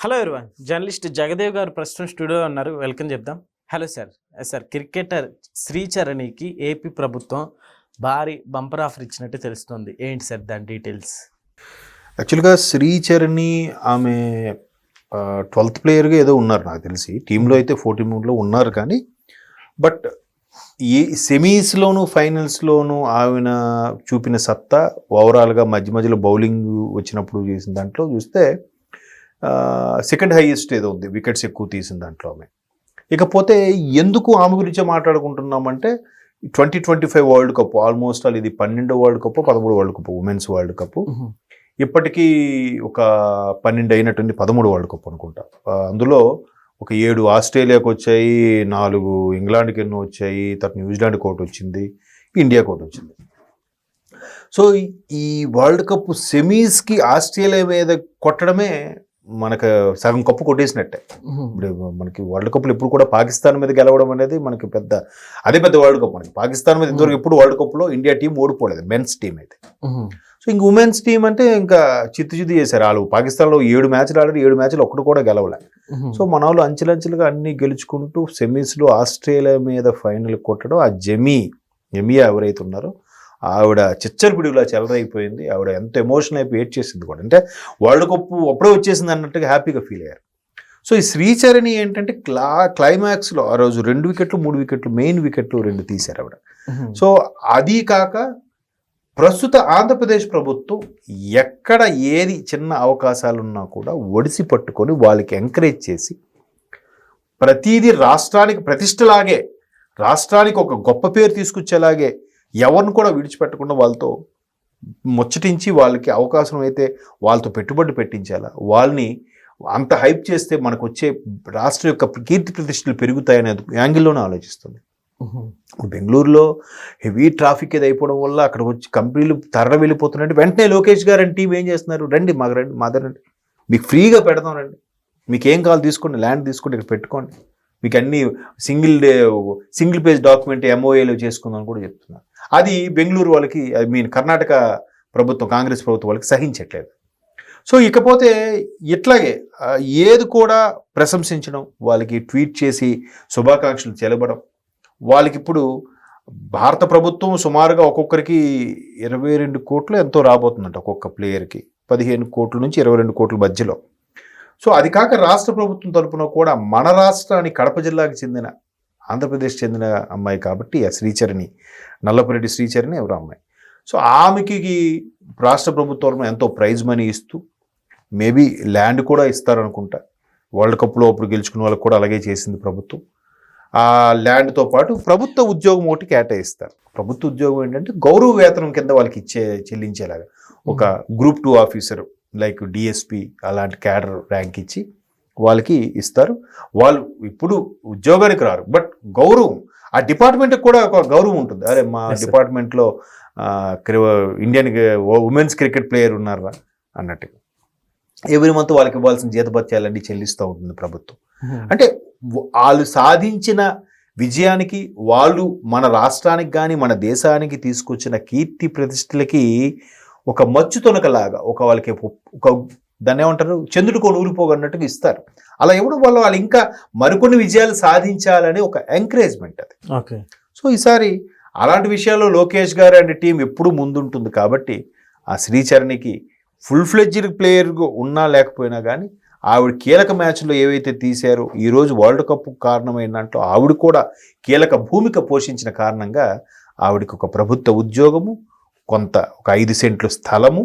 Hello everyone journalist Jagdev గారు ప్రస్తుతం studio ఉన్నారు. వెల్కమ్ చెప్దాం. హలో సార్ సార్ క్రికెటర్ శ్రీచరణికి ఏపీ ప్రభుత్వం భారీ బంపర్ ఆఫర్ ఇచ్చినట్టు తెలుస్తుంది. ఏంటి సార్ దాని డీటెయిల్స్ యాక్చువల్గా శ్రీచరణి ఆమె ట్వెల్త్ ప్లేయర్గా ఏదో ఉన్నారు నాకు తెలిసి. టీంలో అయితే ఫోర్టీన్ మూడులో ఉన్నారు కానీ బట్ ఈ సెమీస్లోను ఫైనల్స్లోను ఆమెన చూపిన సత్తా ఓవరాల్గా మధ్య మధ్యలో బౌలింగ్ వచ్చినప్పుడు చేసిన దాంట్లో చూస్తే సెకండ్ హైయెస్ట్ ఏదో ఉంది వికెట్స్ ఎక్కువ తీసిన దాంట్లో ఆమె. ఇకపోతే ఎందుకు ఆమె గురించే మాట్లాడుకుంటున్నామంటే twenty twenty five world cup almost all ఇది పన్నెండో వరల్డ్ కప్ పదమూడు world cup women's world cup ఇప్పటికీ ఒక పన్నెండు అయినట్టుంది పదమూడు వరల్డ్ కప్ అనుకుంటా. అందులో ఒక ఏడు ఆస్ట్రేలియాకి వచ్చాయి నాలుగు ఇంగ్లాండ్కి ఎన్నో వచ్చాయి తర్వాత న్యూజిలాండ్కి ఒకటి వచ్చింది ఇండియాకి ఒకటి వచ్చింది. సో ఈ వరల్డ్ కప్ సెమీస్కి ఆస్ట్రేలియా మీద కొట్టడమే మనకు సగం కప్పు కొట్టేసినట్టే. ఇప్పుడు మనకి వరల్డ్ కప్లు ఎప్పుడు కూడా పాకిస్తాన్ మీద గెలవడం అనేది మనకి పెద్ద అదే పెద్ద వరల్డ్ కప్ మనకి. పాకిస్తాన్ మీద ఇంతవరకు ఎప్పుడు వరల్డ్ కప్లో ఇండియా టీం ఓడిపోలేదు మెన్స్ టీం అయితే. సో ఇంక ఉమెన్స్ టీం అంటే ఇంకా చిత్తుచిత్తు చేశారు వాళ్ళు. పాకిస్తాన్లో ఏడు మ్యాచ్లు ఆడారు ఏడు మ్యాచ్లు ఒక్కటి కూడా గెలవలే. సో మన వాళ్ళు అంచెలంచెలుగా అన్ని గెలుచుకుంటూ సెమీస్లో ఆస్ట్రేలియా మీద ఫైనల్ కొట్టడం ఆ జమీ జమియా ఎవరైతే ఉన్నారో ఆవిడ చిచ్చరపిడిలా చెలరైపోయింది ఆవిడ ఎంత ఎమోషన్ అయిపోయి ఏడ్ చేసింది కూడా. అంటే వరల్డ్ కప్ అప్పుడే వచ్చేసింది అన్నట్టుగా హ్యాపీగా ఫీల్ అయ్యారు. సో ఈ శ్రీచరణి ఏంటంటే క్లా క్లైమాక్స్లో ఆ రోజు రెండు వికెట్లు మూడు వికెట్లు మెయిన్ వికెట్లు రెండు తీశారు ఆవిడ. సో అది కాక ప్రస్తుత ఆంధ్రప్రదేశ్ ప్రభుత్వం ఎక్కడ ఏది చిన్న అవకాశాలు ఉన్నా కూడా ఒడిసి పట్టుకొని వాళ్ళకి ఎంకరేజ్ చేసి ప్రతిదీ రాష్ట్రానికి ప్రతిష్టలాగే రాష్ట్రానికి ఒక గొప్ప పేరు తీసుకొచ్చేలాగే ఎవరిని కూడా విడిచిపెట్టకుండా వాళ్ళతో ముచ్చటించి వాళ్ళకి అవకాశం అయితే వాళ్ళతో పెట్టుబడి పెట్టించాలా వాళ్ళని అంత హైప్ చేస్తే మనకు వచ్చే రాష్ట్ర యొక్క కీర్తి ప్రతిష్టలు పెరుగుతాయనే యాంగిల్లోనే ఆలోచిస్తుంది. బెంగళూరులో హెవీ ట్రాఫిక్ ఇది అయిపోవడం వల్ల అక్కడ వచ్చి కంపెనీలు తరలి వెళ్ళిపోతున్నాయంటే వెంటనే లోకేష్ గారు అని టీం ఏం చేస్తున్నారు? రండి మాకు రండి మా దగ్గర రండి. మీకు ఫ్రీగా పెడతాం రండి. మీకు ఏం కావాలి తీసుకోండి ల్యాండ్ తీసుకోండి ఇక్కడ పెట్టుకోండి. మీకు అన్ని single day single page document ఎంఓఏలో చేసుకుందాం కూడా చెప్తున్నారు. అది బెంగళూరు వాళ్ళకి ఐ మీన్ కర్ణాటక ప్రభుత్వం కాంగ్రెస్ ప్రభుత్వం వాళ్ళకి సహించట్లేదు. సో ఇకపోతే ఇట్లాగే ఏది కూడా ప్రశంసించడం వాళ్ళకి ట్వీట్ చేసి శుభాకాంక్షలు తెలపడం వాళ్ళకి ఇప్పుడు భారత ప్రభుత్వం సుమారుగా ఒక్కొక్కరికి ఇరవై రెండు కోట్లు ఎంతో రాబోతుందంట ఒక్కొక్క ప్లేయర్కి పదిహేను కోట్ల నుంచి ఇరవై రెండు కోట్ల మధ్యలో. సో అది కాక రాష్ట్ర ప్రభుత్వం తరపున కూడా మన రాష్ట్రానికి కడప జిల్లాకి చెందిన ఆంధ్రప్రదేశ్ చెందిన అమ్మాయి కాబట్టి ఆ శ్రీచరణి నల్లపురెడ్డి శ్రీచరణి ఎవరో అమ్మాయి. సో ఆమెకి రాష్ట్ర ప్రభుత్వం ఎంతో ప్రైజ్ మనీ ఇస్తూ మేబీ ల్యాండ్ కూడా ఇస్తారనుకుంటా. వరల్డ్ కప్లో అప్పుడు గెలుచుకున్న వాళ్ళకి కూడా అలాగే చేసింది ప్రభుత్వం. ఆ ల్యాండ్తో పాటు ప్రభుత్వ ఉద్యోగం ఒకటి కేటాయిస్తారు. ప్రభుత్వ ఉద్యోగం ఏంటంటే గౌరవ వేతనం కింద వాళ్ళకి ఇచ్చే చెల్లించేలాగా. ఒక group two officer like DSP అలాంటి క్యాడర్ ర్యాంక్ ఇచ్చి వాళ్ళకి ఇస్తారు. వాళ్ళు ఇప్పుడు ఉద్యోగానికి రారు. బట్ గౌరవం ఆ డిపార్ట్మెంట్కి కూడా ఒక గౌరవం ఉంటుంది. అరే మా. డిపార్ట్మెంట్లో ఇండియన్ ఉమెన్స్ క్రికెట్ ప్లేయర్ ఉన్నారా అన్నట్టు. ఎవ్రీ మంత్ వాళ్ళకి ఇవ్వాల్సిన జీతభత్యాలన్నీ చెల్లిస్తూ ఉంటుంది ప్రభుత్వం. అంటే వ- వాళ్ళు సాధించిన విజయానికి వాళ్ళు మన రాష్ట్రానికి కానీ మన దేశానికి తీసుకొచ్చిన కీర్తి ప్రతిష్టలకి ఒక మచ్చు తొనకలాగా ఒక వాళ్ళకి ఒక- దాన్ని ఏమంటారు? చంద్రుడికో నూరిపోగన్నట్టుగా ఇస్తారు. అలా ఇవ్వడం వల్ల వాళ్ళు ఇంకా మరికొన్ని విజయాలు సాధించాలని ఒక ఎంకరేజ్మెంట్ అది. ఓకే. సో ఈసారి అలాంటి విషయాల్లో లోకేష్ గారు అండ్ టీం ఎప్పుడూ ముందుంటుంది కాబట్టి ఆ శ్రీచరణికి ఫుల్ ఫ్లెడ్జ్డ్ ప్లేయర్ ఉన్నా లేకపోయినా కానీ ఆవిడ కీలక మ్యాచ్లో ఏవైతే తీశారో ఈరోజు వరల్డ్ కప్ కారణమైన దాంట్లో ఆవిడ కూడా కీలక భూమిక పోషించిన కారణంగా ఆవిడకి ఒక ప్రభుత్వ ఉద్యోగము కొంత ఒక ఐదు సెంట్ల స్థలము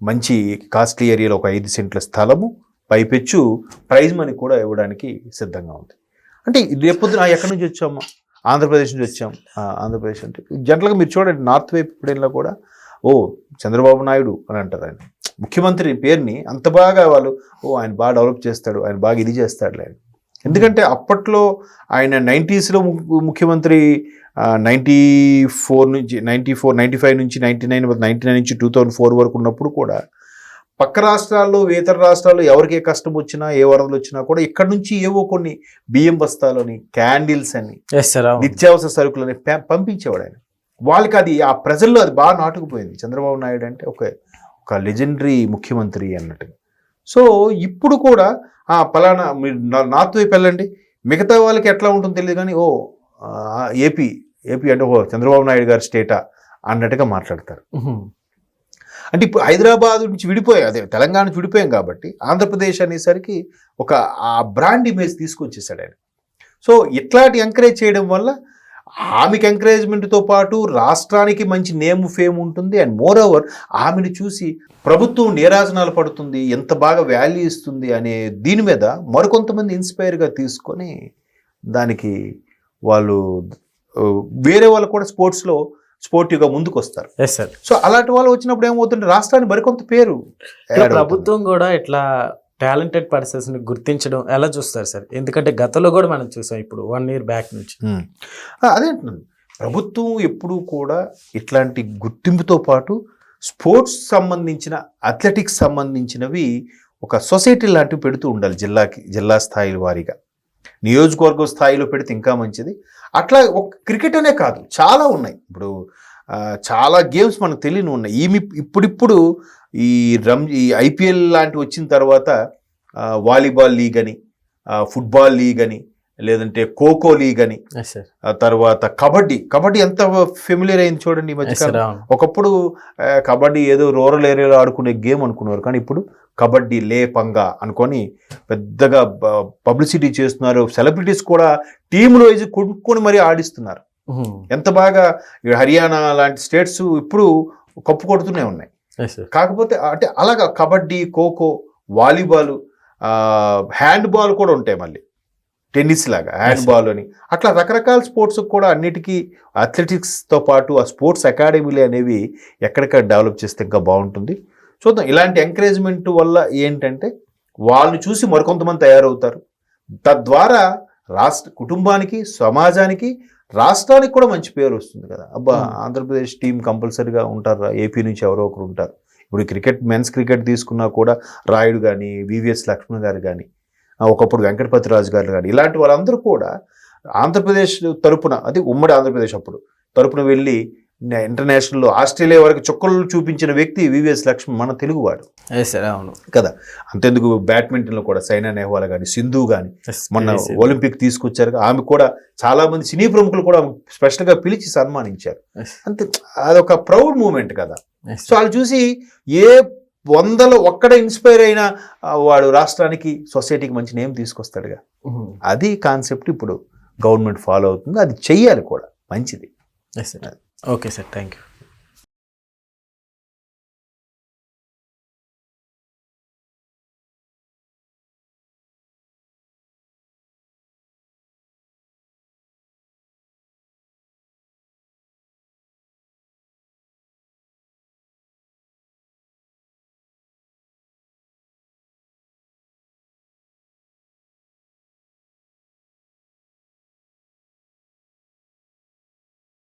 మంచి కాస్ట్లీ ఏరియాలో ఒక ఐదు సెంట్ల స్థలము పైపెచ్చు ప్రైజ్ మనీ కూడా ఇవ్వడానికి సిద్ధంగా ఉంది. అంటే రేపొద్దున ఎక్కడి నుంచి వచ్చాము? ఆంధ్రప్రదేశ్ నుంచి వచ్చాం. ఆంధ్రప్రదేశ్ అంటే జనరల్గా మీరు చూడండి నార్త్ వైపు ఎప్పుడైనా కూడా ఓ చంద్రబాబు నాయుడు అని అంటారు ఆయన. ముఖ్యమంత్రి పేరుని అంత బాగా వాళ్ళు ఓ ఆయన బాగా డెవలప్ చేస్తాడు ఆయన బాగా ఇది చేస్తాడు ఆయన ఎందుకంటే అప్పట్లో ఆయన నైంటీస్లో ముఖ్యమంత్రి నైంటీ ఫోర్ నుంచి నైంటీ ఫోర్ నైంటీ ఫైవ్ నుంచి నైంటీ నైన్ నైంటీ నైన్ నుంచి టూ థౌజండ్ ఫోర్ వరకు ఉన్నప్పుడు కూడా పక్క రాష్ట్రాల్లో ఇతర రాష్ట్రాల్లో ఎవరికి ఏ కష్టం వచ్చినా ఏ వరదలు వచ్చినా కూడా ఇక్కడ నుంచి ఏవో కొన్ని బియ్యం బస్తాలని క్యాండిల్స్ అని నిత్యావసర సరుకులని పంపించేవాడు ఆయన. వాళ్ళకి అది ఆ ప్రజల్లో అది బాగా నాటుకుపోయింది. చంద్రబాబు నాయుడు అంటే ఒక ఒక లెజెండరీ ముఖ్యమంత్రి అన్నట్టు. సో ఇప్పుడు కూడా ఆ పలానా మీరు నార్త్ వైపు వెళ్ళండి. మిగతా వాళ్ళకి ఎట్లా ఉంటుందో తెలియదు కానీ ఓ ఏపీ ఏపీ అంటే ఓ చంద్రబాబు నాయుడు గారి స్టేటా అన్నట్టుగా మాట్లాడతారు. అంటే ఇప్పుడు హైదరాబాద్ నుంచి విడిపోయాం అదే తెలంగాణ నుంచి విడిపోయాం కాబట్టి ఆంధ్రప్రదేశ్ అనేసరికి ఒక ఆ బ్రాండ్ ఇమేజ్ తీసుకొచ్చేసాడు ఆయన. సో ఇట్లాంటి ఎంకరేజ్ చేయడం వల్ల ఆమెకి ఎంకరేజ్మెంట్తో పాటు రాష్ట్రానికి మంచి నేమ్ ఫేమ్ ఉంటుంది. అండ్ మోర్ ఓవర్ ఆమెను చూసి ప్రభుత్వం నీరాజనాలు పడుతుంది. ఎంత బాగా వాల్యూ ఇస్తుంది అనే దీని మీద మరికొంతమంది ఇన్స్పైర్గా తీసుకొని దానికి వాళ్ళు వేరే వాళ్ళు కూడా స్పోర్ట్స్లో స్పోర్టివ్గా ముందుకు వస్తారు ఎస్ సార్ సో అలాంటి వాళ్ళు వచ్చినప్పుడు ఏమవుతుంది రాష్ట్రానికి మరికొంత పేరు. ప్రభుత్వం కూడా ఇట్లా టాలెంటెడ్ పర్సన్స్ని గుర్తించడం ఎలా చూస్తారు సార్ ఎందుకంటే గతంలో కూడా మనం చూసాం ఇప్పుడు వన్ ఇయర్ బ్యాక్ నుంచి. అదే ప్రభుత్వం ఎప్పుడూ కూడా ఇట్లాంటి గుర్తింపుతో పాటు స్పోర్ట్స్ సంబంధించిన అథ్లెటిక్స్ సంబంధించినవి ఒక సొసైటీ లాంటివి పెడుతూ ఉండాలి జిల్లాకి జిల్లా స్థాయి వారీగా. నియోజకవర్గ స్థాయిలో పెడితే ఇంకా మంచిది. అట్లా ఒక క్రికెట్ అనే కాదు చాలా ఉన్నాయి. ఇప్పుడు చాలా గేమ్స్ మనకు తెలియని ఉన్నాయి. ఈమె ఇప్పుడిప్పుడు ఈ రమ్ ఈ ఐపీఎల్ లాంటివి వచ్చిన తర్వాత వాలీబాల్ లీగ్ అని ఫుట్బాల్ లీగ్ అని లేదంటే ఖోఖో లీగ్ అని తర్వాత కబడ్డీ. కబడ్డీ ఎంత ఫెమిలియర్ అయింది చూడండి ఈ అవును. ఒకప్పుడు కబడ్డీ ఏదో రూరల్ ఏరియాలో ఆడుకునే గేమ్ అనుకున్నారు. కానీ ఇప్పుడు కబడ్డీ లే పంగా అనుకొని పెద్దగా పబ్లిసిటీ చేస్తున్నారు. సెలబ్రిటీస్ కూడా టీములు వేసి కొనుక్కొని మరీ ఆడిస్తున్నారు. ఎంత బాగా హర్యానా లాంటి స్టేట్స్ ఇప్పుడు కప్పు కొడుతూనే ఉన్నాయి. కాకపోతే అంటే అలాగా kabaddi kho kho volleyball handball కూడా ఉంటాయి మళ్ళీ. టెన్నిస్ లాగా హ్యాండ్. బాల్ అని. అట్లా రకరకాల స్పోర్ట్స్ కూడా అన్నిటికీ అథ్లెటిక్స్తో పాటు ఆ స్పోర్ట్స్ అకాడమీలు అనేవి ఎక్కడిక్కడ డెవలప్ చేస్తే ఇంకా బాగుంటుంది. చూద్దాం. ఇలాంటి ఎంకరేజ్మెంట్ వల్ల ఏంటంటే వాళ్ళని చూసి మరికొంతమంది తయారవుతారు. తద్వారా రాష్ట్ర కుటుంబానికి సమాజానికి రాష్ట్రానికి కూడా మంచి పేరు వస్తుంది కదా. అబ్బా. ఆంధ్రప్రదేశ్ టీం కంపల్సరీగా ఉంటారు? ఏపీ నుంచి ఎవరో ఒకరు ఉంటారు. ఇప్పుడు క్రికెట్ మెన్స్ క్రికెట్ తీసుకున్నా కూడా రాయుడు కానీ వివిఎస్ లక్ష్మణ్ గారు కానీ ఒకప్పుడు వెంకటపతి రాజు గారు కానీ ఇలాంటి వాళ్ళందరూ కూడా ఆంధ్రప్రదేశ్ తరపున అది ఉమ్మడి ఆంధ్రప్రదేశ్ అప్పుడు తరపున వెళ్ళి ఇంటర్నేషనల్లో ఆస్ట్రేలియా వరకు చుక్కలు చూపించిన వ్యక్తి వివిఎస్ లక్ష్మణ్ మన తెలుగువాడు. సార్ అవును. కదా? అంతెందుకు బ్యాడ్మింటన్లో కూడా సైనా నెహ్వాల్ కానీ సింధు కానీ మొన్న ఒలింపిక్ తీసుకొచ్చారు. ఆమె కూడా చాలా మంది సినీ ప్రముఖులు కూడా స్పెషల్గా పిలిచి సన్మానించారు. అంతే అదొక ప్రౌడ్ మూమెంట్ కదా? సో వాళ్ళు చూసి ఏ వందల ఒక్కడ ఇన్స్పైర్ అయిన వాడు రాష్ట్రానికి సొసైటీకి మంచి నేమ్ తీసుకొస్తాడుగా. అది కాన్సెప్ట్ ఇప్పుడు గవర్నమెంట్ ఫాలో అవుతుంది. అది చెయ్యాలి కూడా. మంచిది. Yes sir okay sir thank you